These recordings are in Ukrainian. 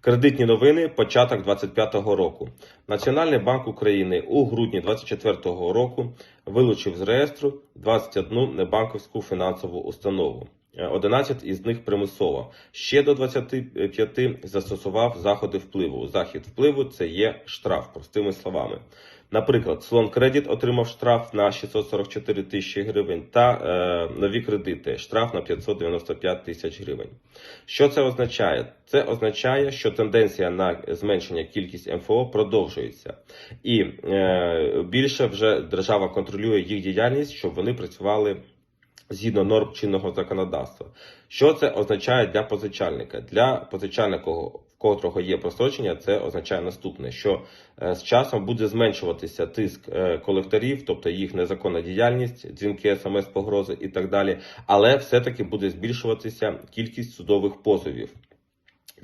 Кредитні новини початок 2025 року. Національний банк України у грудні 2024 року вилучив з реєстру 21 небанківську фінансову установу. Е, 11 із них примусово. Ще до 25 застосував заходи впливу. Захід впливу це є штраф, простими словами. Наприклад, Слон Кредит отримав штраф на 644 тисячі гривень та е, нові кредити штраф на 595 тисяч гривень. Що це означає? Це означає, що тенденція на зменшення кількість МФО продовжується, і е, більше вже держава контролює їх діяльність, щоб вони працювали згідно норм чинного законодавства. Що це означає для позичальника? Для позичальника, в котрого є прострочення, це означає наступне: що е, з часом буде зменшуватися тиск е, колекторів, тобто їх незаконна діяльність, дзвінки, смс, погрози і так далі. Але все-таки буде збільшуватися кількість судових позовів.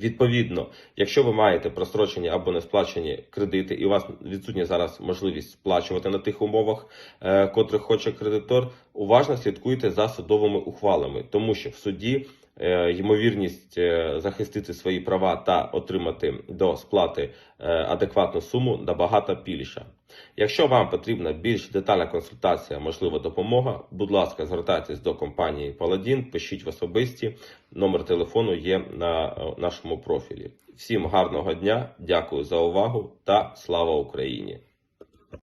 Відповідно, якщо ви маєте прострочені або не сплачені кредити, і у вас відсутня зараз можливість сплачувати на тих умовах, е, котрих хоче кредитор, уважно слідкуйте за судовими ухвалами, тому що в суді ймовірність е, захистити свої права та отримати до сплати е, адекватну суму набагато більша. Якщо вам потрібна більш детальна консультація, можливо, допомога, будь ласка, звертайтесь до компанії Paladin, пишіть в особисті. Номер телефону є на е, нашому профілі. Всім гарного дня, дякую за увагу та слава Україні!